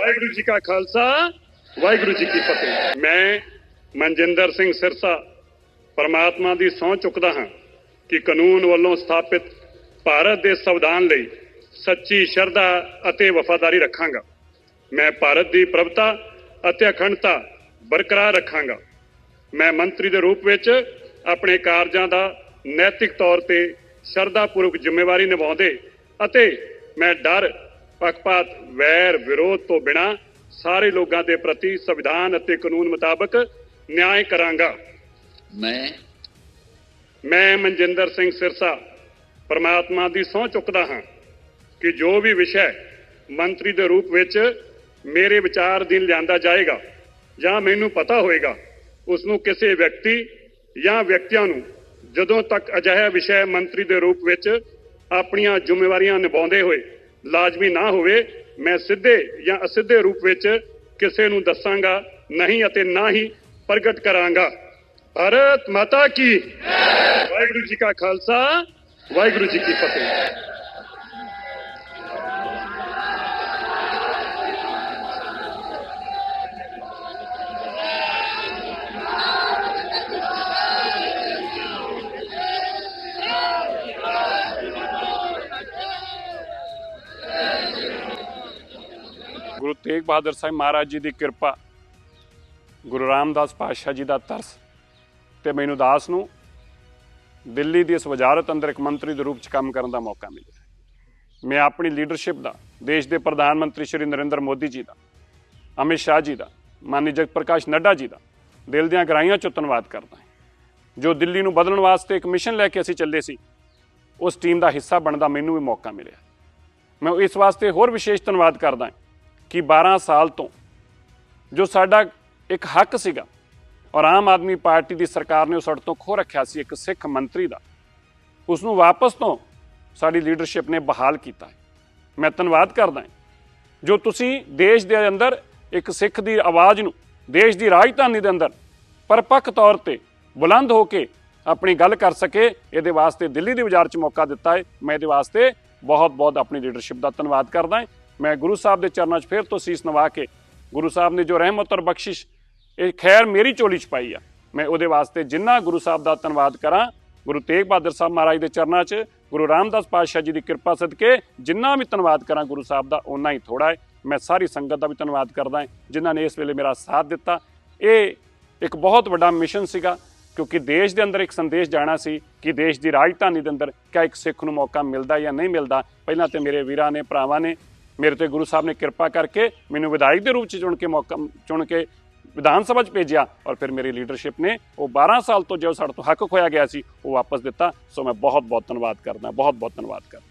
ਵਾਹਿਗੁਰੂ ਜੀ ਕਾ ਖਾਲਸਾ, ਵਾਹਿਗੁਰੂ ਜੀ ਕੀ ਫਤਿਹ। ਮੈਂ ਮਨਜਿੰਦਰ ਸਿੰਘ ਸਿਰਸਾ, ਪਰਮਾਤਮਾ ਦੀ ਸਹੁੰ ਚੁੱਕਦਾ ਹਾਂ ਕਿ ਕਾਨੂੰਨ ਵੱਲੋਂ ਸਥਾਪਿਤ ਭਾਰਤ ਦੇ ਸੰਵਿਧਾਨ ਲਈ ਸੱਚੀ ਸ਼ਰਧਾ ਅਤੇ ਵਫਾਦਾਰੀ ਰੱਖਾਂਗਾ। ਮੈਂ ਭਾਰਤ ਦੀ ਪ੍ਰਭਤਾ ਅਤੇ ਅਖੰਡਤਾ ਬਰਕਰਾਰ ਰੱਖਾਂਗਾ। ਮੈਂ ਮੰਤਰੀ ਦੇ ਰੂਪ ਵਿੱਚ ਆਪਣੇ ਕਾਰਜਾਂ ਦਾ ਨੈਤਿਕ ਤੌਰ ਤੇ ਸ਼ਰਧਾਪੂਰਵਕ ਜ਼ਿੰਮੇਵਾਰੀ ਨਿਭਾਉਂਦੇ ਅਤੇ ਮੈਂ ਡਰ ਪੱਖਪਾਤ ਵੈਰ ਵਿਰੋਧ ਤੋਂ ਬਿਨਾ ਸਾਰੇ ਲੋਕਾਂ ਦੇ ਪ੍ਰਤੀ ਸੰਵਿਧਾਨ ਅਤੇ ਕਾਨੂੰਨ ਮੁਤਾਬਕ ਨਿਆਂ ਕਰਾਂਗਾ। ਮੈਂ ਮੈਂ ਮਨਜਿੰਦਰ ਸਿੰਘ ਸਿਰਸਾ ਪਰਮਾਤਮਾ ਦੀ ਸਹੁੰ ਚੁੱਕਦਾ ਹਾਂ ਕਿ ਜੋ ਵੀ ਵਿਸ਼ਾ ਮੰਤਰੀ ਦੇ ਰੂਪ ਵਿੱਚ ਮੇਰੇ ਵਿਚਾਰ ਅਧੀਨ ਲਿਆਂਦਾ ਜਾਏਗਾ ਜਾਂ ਮੈਨੂੰ ਪਤਾ ਹੋਏਗਾ ਉਸ ਨੂੰ ਕਿਸੇ ਵਿਅਕਤੀ ਜਾਂ ਵਿਅਕਤੀਆਂ ਨੂੰ ਜਦੋਂ ਤੱਕ ਅਜਿਹਾ ਵਿਸ਼ਾ ਮੰਤਰੀ ਦੇ ਰੂਪ ਵਿੱਚ ਆਪਣੀਆਂ ਜ਼ਿੰਮੇਵਾਰੀਆਂ ਨਿਭਾਉਂਦੇ ਹੋਏ ਲਾਜ਼ਮੀ ਨਾ ਹੋਵੇ, ਮੈਂ ਸਿੱਧੇ ਜਾਂ ਅਸਿੱਧੇ ਰੂਪ ਵਿੱਚ ਕਿਸੇ ਨੂੰ ਦੱਸਾਂਗਾ, ਨਹੀਂ ਅਤੇ ਨਾ ਹੀ ਪ੍ਰਗਟ ਕਰਾਂਗਾ। ਭਾਰਤ ਮਾਤਾ ਕੀ ਵਾਹਿਗੁਰੂ ਜੀ ਕਾ ਖਾਲਸਾ, ਵਾਹਿਗੁਰੂ ਜੀ ਕੀ ਫਤਿਹ। ਗੁਰੂ ਤੇਗ ਬਹਾਦਰ ਸਾਹਿਬ ਮਹਾਰਾਜ ਜੀ ਦੀ ਕਿਰਪਾ, ਗੁਰੂ ਰਾਮਦਾਸ ਪਾਤਸ਼ਾਹ ਜੀ ਦਾ ਤਰਸ ਤੇ ਮੈਨੂੰ ਦਾਸ ਨੂੰ ਦਿੱਲੀ ਦੀ ਇਸ ਵਜ਼ਾਰਤ ਅੰਦਰ ਇੱਕ ਮੰਤਰੀ ਦੇ ਰੂਪ 'ਚ ਕੰਮ ਕਰਨ ਦਾ ਮੌਕਾ ਮਿਲਿਆ। ਮੈਂ ਆਪਣੀ ਲੀਡਰਸ਼ਿਪ ਦਾ, ਦੇਸ਼ ਦੇ ਪ੍ਰਧਾਨ ਮੰਤਰੀ ਸ਼੍ਰੀ ਨਰਿੰਦਰ ਮੋਦੀ ਜੀ ਦਾ, ਅਮਿਤ ਸ਼ਾਹ ਜੀ ਦਾ ਮਾਨਯੋਗ ਜਗਤ ਪ੍ਰਕਾਸ਼ ਨੱਡਾ ਜੀ ਦਾ ਦਿਲ ਦੀਆਂ ਗਹਿਰਾਈਆਂ 'ਚੋਂ ਧੰਨਵਾਦ ਕਰਦਾ ਜੋ ਦਿੱਲੀ ਨੂੰ ਬਦਲਣ ਵਾਸਤੇ ਇੱਕ ਮਿਸ਼ਨ ਲੈ ਕੇ ਅਸੀਂ ਚੱਲੇ ਸੀ, ਉਸ ਟੀਮ ਦਾ ਹਿੱਸਾ ਬਣਦਾ ਮੈਨੂੰ ਵੀ ਮੌਕਾ ਮਿਲਿਆ। ਮੈਂ ਇਸ ਵਾਸਤੇ ਹੋਰ ਵਿਸ਼ੇਸ਼ ਧੰਨਵਾਦ ਕਰਦਾ ਹਾਂ। ਕਿ 12 ਸਾਲ ਤੋਂ ਜੋ ਸਾਡਾ ਇੱਕ ਹੱਕ ਸੀਗਾ ਔਰ ਆਮ ਆਦਮੀ ਪਾਰਟੀ ਦੀ ਸਰਕਾਰ ਨੇ ਉਹ ਸਾਡੇ ਤੋਂ ਖੋ ਰੱਖਿਆ ਸੀ ਇੱਕ ਸਿੱਖ ਮੰਤਰੀ ਦਾ ਉਸ ਨੂੰ ਵਾਪਸ ਤੋਂ ਸਾਡੀ ਲੀਡਰਸ਼ਿਪ ਨੇ ਬਹਾਲ ਕੀਤਾ ਹੈ। ਮੈਂ ਧੰਨਵਾਦ ਕਰਦਾ ਹਾਂ ਜੋ ਤੁਸੀਂ ਦੇਸ਼ ਦੇ ਅੰਦਰ ਇੱਕ ਸਿੱਖ ਦੀ ਆਵਾਜ਼ ਨੂੰ, ਦੇਸ਼ ਦੀ ਰਾਜਧਾਨੀ ਦੇ ਅੰਦਰ ਪਰਪੱਕ ਤੌਰ ਤੇ ਬੁਲੰਦ ਹੋ ਕੇ ਆਪਣੀ ਗੱਲ ਕਰ ਸਕੇ, ਇਹਦੇ ਵਾਸਤੇ ਦਿੱਲੀ ਦੇ ਬਾਜ਼ਾਰ 'ਚ ਮੌਕਾ ਦਿੱਤਾ ਹੈ। ਮੈਂ ਇਹਦੇ ਵਾਸਤੇ ਬਹੁਤ ਬਹੁਤ ਆਪਣੀ ਲੀਡਰਸ਼ਿਪ ਦਾ ਧੰਨਵਾਦ ਕਰਦਾ ਹਾਂ। ਮੈਂ ਗੁਰੂ ਸਾਹਿਬ ਦੇ ਚਰਨਾਂ 'ਚ ਫਿਰ ਤੋਂ ਸੀਸ ਨਵਾ ਕੇ ਗੁਰੂ ਸਾਹਿਬ ਨੇ ਜੋ ਰਹਿਮਤ ਔਰ ਬਖਸ਼ਿਸ਼, ਇਹ ਖੈਰ ਮੇਰੀ ਚੋਲੀ 'ਚ ਪਾਈ ਆ। ਮੈਂ ਉਹਦੇ ਵਾਸਤੇ ਜਿੰਨਾ ਗੁਰੂ ਸਾਹਿਬ ਦਾ ਧੰਨਵਾਦ ਕਰਾਂ, ਗੁਰੂ ਤੇਗ ਬਹਾਦਰ ਸਾਹਿਬ ਮਹਾਰਾਜ ਦੇ ਚਰਨਾਂ 'ਚ, ਗੁਰੂ ਰਾਮਦਾਸ ਪਾਤਸ਼ਾਹ ਜੀ ਦੀ ਕਿਰਪਾ ਸਦਕੇ ਜਿੰਨਾ ਵੀ ਧੰਨਵਾਦ ਕਰਾਂ ਗੁਰੂ ਸਾਹਿਬ ਦਾ ਉਨਾ ਹੀ ਥੋੜਾ ਹੈ। ਮੈਂ ਸਾਰੀ ਸੰਗਤ ਦਾ ਵੀ ਧੰਨਵਾਦ ਕਰਦਾ ਹਾਂ, ਜਿਨ੍ਹਾਂ ਨੇ ਇਸ ਵੇਲੇ ਮੇਰਾ ਸਾਥ ਦਿੱਤਾ। ਇਹ ਇੱਕ ਬਹੁਤ ਵੱਡਾ ਮਿਸ਼ਨ ਸੀਗਾ, ਕਿਉਂਕਿ ਦੇਸ਼ ਦੇ ਅੰਦਰ ਇੱਕ ਸੰਦੇਸ਼ ਜਾਣਾ ਸੀ ਕਿ ਦੇਸ਼ ਦੀ ਰਾਜਧਾਨੀ ਦੇ ਅੰਦਰ ਕਿਆ ਇੱਕ ਸਿੱਖ ਨੂੰ ਮੌਕਾ ਮਿਲਦਾ ਜਾਂ ਨਹੀਂ ਮਿਲਦਾ। ਪਹਿਲਾਂ ਤੇ ਮੇਰੇ ਵੀਰਾਂ ਨੇ, ਭਰਾਵਾਂ ਨੇ ਮੇਰੇ ਤੇ ਗੁਰੂ ਸਾਹਿਬ ਨੇ ਕਿਰਪਾ ਕਰਕੇ ਮੈਨੂੰ ਵਿਧਾਇਕ ਦੇ ਰੂਪ 'ਚ ਚੁਣ ਕੇ ਮੌਕਾ, ਚੁਣ ਕੇ ਵਿਧਾਨ ਸਭਾ 'ਚ ਭੇਜਿਆ ਔਰ ਫਿਰ ਮੇਰੀ ਲੀਡਰਸ਼ਿਪ ਨੇ ਉਹ 12 ਸਾਲ ਤੋਂ ਜੋ ਸਾਡੇ ਤੋਂ ਹੱਕ ਖੋਇਆ ਗਿਆ ਸੀ, ਉਹ ਵਾਪਸ ਦਿੱਤਾ। ਸੋ ਮੈਂ ਬਹੁਤ ਬਹੁਤ ਧੰਨਵਾਦ ਕਰਦਾ ਬਹੁਤ ਬਹੁਤ ਧੰਨਵਾਦ ਕਰਦਾ।